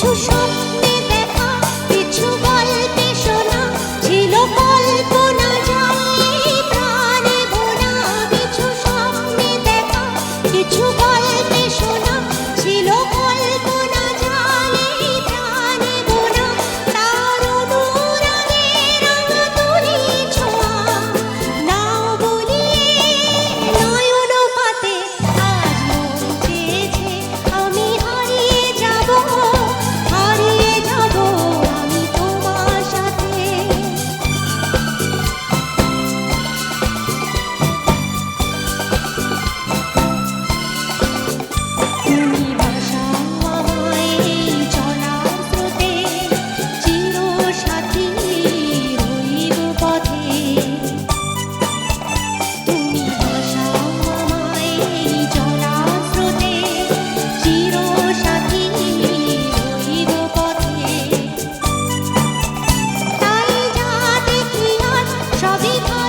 就是 সবই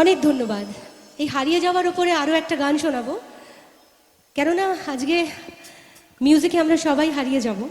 অনেক ধন্যবাদ। এই হারিয়ে যাওয়ার ওপরে আরও একটা গান শোনাবো। কেননা আজকে মিউজিকে আমরা সবাই হারিয়ে যাব।